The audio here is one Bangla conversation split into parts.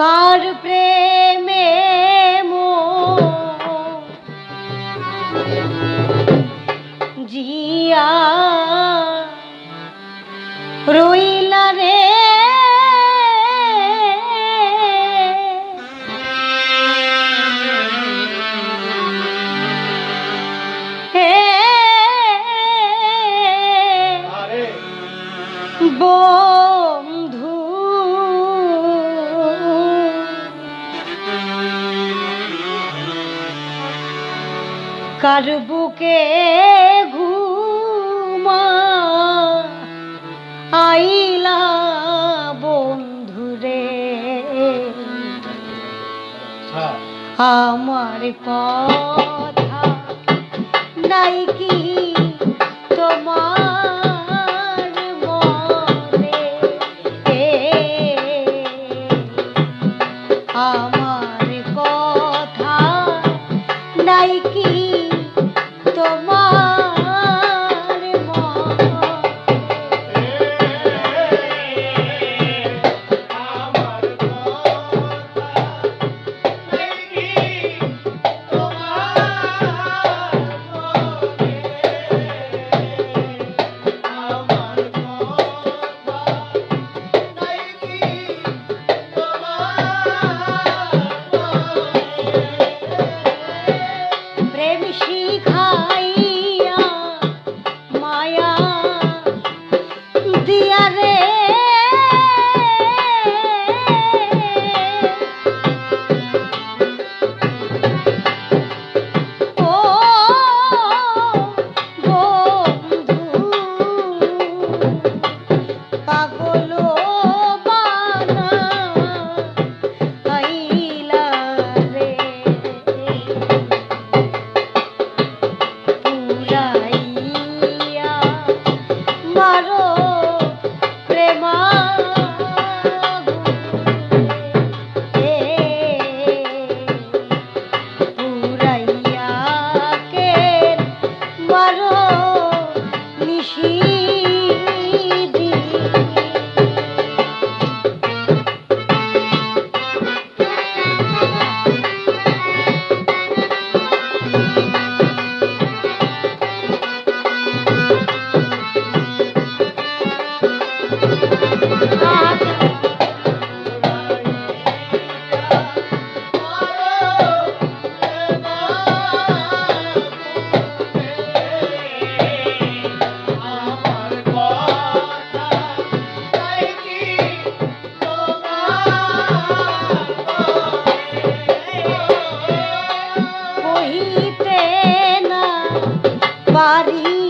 কার প্রেমে মো। জিয়া রইলা রে। কার বুকে ঘুমা? আইলা বন্ধুরে আমার কথা নাই কি তোমার মনে? আমার কথা নাই কি কহিতে না পারি।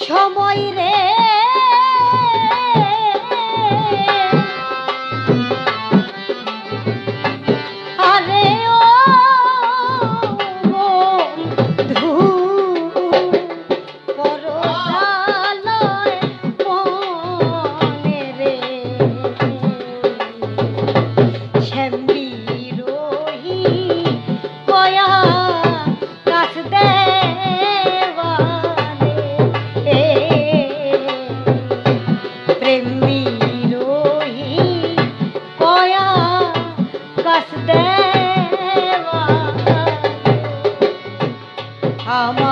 সময় রে Thank you. Mama.